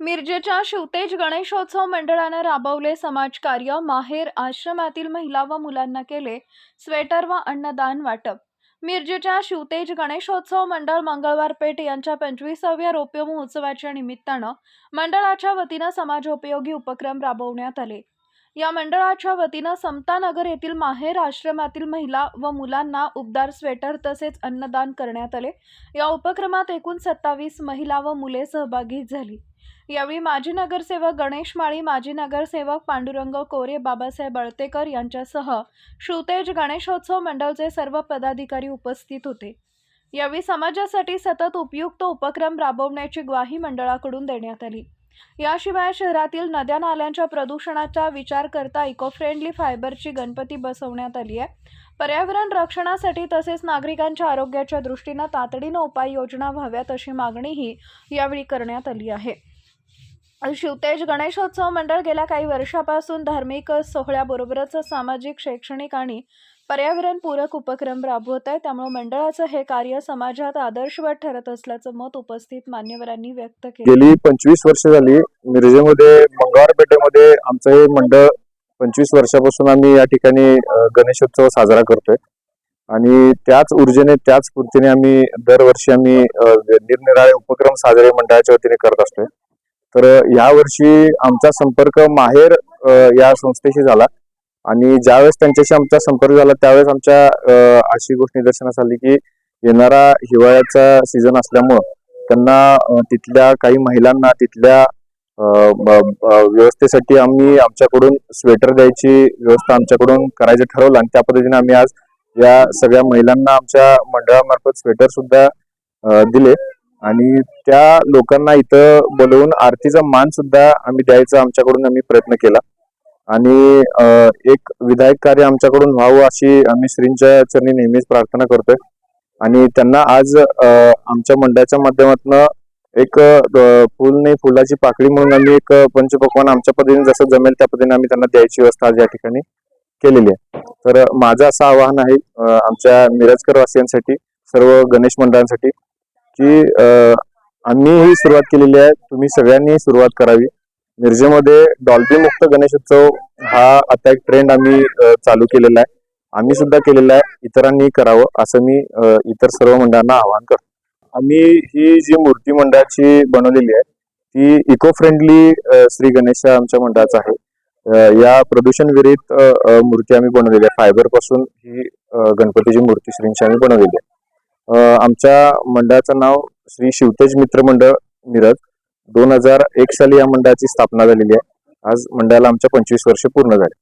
मिरजेच्या शिवतेज गणेशोत्सव मंडळानं राबवले समाजकार्य माहेर आश्रमातील महिला व मुलांना केले स्वेटर व अन्नदान वाटप. मिरजेच्या शिवतेज गणेशोत्सव मंडळ मंगळवार पेठ यांच्या पंचवीसाव्या रौप्य महोत्सवाच्या निमित्तानं मंडळाच्या वतीनं समाजोपयोगी उपक्रम राबवण्यात आले. या मंडळाच्या वतीनं समतानगर येथील माहेर आश्रमातील महिला व मुलांना उबदार स्वेटर तसेच अन्नदान करण्यात आले. या उपक्रमात एकूण सत्तावीस महिला व मुले सहभागी झाली. यावेळी माजी नगरसेवक गणेश माळी माजी नगरसेवक पांडुरंग कोरे बाबासाहेब अळतेकर यांच्यासह श्रुतेज गणेशोत्सव मंडळचे सर्व पदाधिकारी उपस्थित होते. यावेळी समाजासाठी सतत उपयुक्त उपक्रम राबवण्याची ग्वाही मंडळाकडून देण्यात आली. याशिवाय शहरातील नद्या नाल्यांच्या प्रदूषणाचा विचार करता इको फ्रेंडली फायबरची गणपती बसवण्यात आली आहे. पर्यावरण रक्षणासाठी तसेच नागरिकांच्या आरोग्याच्या दृष्टीनं तातडीनं उपाययोजना व्हाव्यात अशी मागणीही यावेळी करण्यात आली आहे. शिवतेज गणेशोत्सव मंडळ गेल्या काही वर्षापासून धार्मिक सोहळ्याबरोबरच सामाजिक शैक्षणिक आणि पर्यावरणपूरक उपक्रम राबवत आहे. त्यामुळे मंडळाचं हे कार्य समाजात आदर्शवत ठरत असल्याचं मत उपस्थित मान्यवरांनी व्यक्त केलं. गेली पंचवीस वर्ष झाली मिरजेमध्ये मंगळवार पेठेमध्ये आमचं हे मंडळ पंचवीस वर्षापासून आम्ही या ठिकाणी गणेशोत्सव साजरा करतोय. आणि त्याच ऊर्जेने त्याच स्फूर्तीने आम्ही दरवर्षी आम्ही निरनिराळे उपक्रम साजरे मंडळाच्या वतीने करत असतोय. तर यावर्षी आमचा संपर्क माहेर या संस्थेशी झाला. आणि ज्यावेळेस त्यांच्याशी आमचा संपर्क झाला त्यावेळेस आमच्या अशी गोष्ट निदर्शनास आली की येणारा हिवाळ्याचा सीझन असल्यामुळं त्यांना तिथल्या काही महिलांना तिथल्या व्यवस्थेसाठी आम्ही आमच्याकडून स्वेटर द्यायची व्यवस्था आमच्याकडून करायचं ठरवलं आणि त्या पद्धतीने आम्ही आज या सगळ्या महिलांना आमच्या मंडळामार्फत स्वेटर सुद्धा दिले. आणि त्या लोकांना इथं बोलवून आरतीचा मान सुद्धा आम्ही द्यायचा आमच्याकडून आम्ही प्रयत्न केला. आणि एक विधायक कार्य आमच्याकडून व्हावं अशी आम्ही श्रींच्या चरणी नेहमीच प्रार्थना करतोय. आणि त्यांना आज आमच्या मंडळाच्या माध्यमातून एक फुल नाही फुलाची पाकळी म्हणून आम्ही एक पंचपक्वान आमच्या पद्धतीने जसं जमेल त्या पद्धतीने आम्ही त्यांना द्यायची व्यवस्था आज या ठिकाणी केलेली आहे. तर माझं असं आवाहन आहे आमच्या मिरजकर वासियांसाठी सर्व गणेश मंडळांसाठी की आम्ही ही सुरुवात केलेली आहे. तुम्ही सगळ्यांनी सुरुवात करावी. मिरजेमध्ये डॉल्बी मुक्त गणेशोत्सव हा आता एक ट्रेंड आम्ही चालू केलेला आहे. आम्ही सुद्धा केलेला आहे. इतरांनी करावं असं मी इतर सर्व मंडळांना आवाहन करतो. आम्ही ही जी मूर्ती मंडळाची बनवलेली आहे ती इको फ्रेंडली श्री गणेश आमच्या मंडळाचा आहे. या प्रदूषण विरहित मूर्ती आम्ही बनवलेली आहे. फायबरपासून ही गणपतीची मूर्ती श्रींची आम्ही बनवलेली आहे. आमच्या मंडळाचं नाव श्री शिवतेज मित्र मंडळ मिरज. दोन हजार एक साली या मंडळाची स्थापना झालेली आहे. आज मंडळाला आमच्या पंचवीस वर्ष पूर्ण झाली.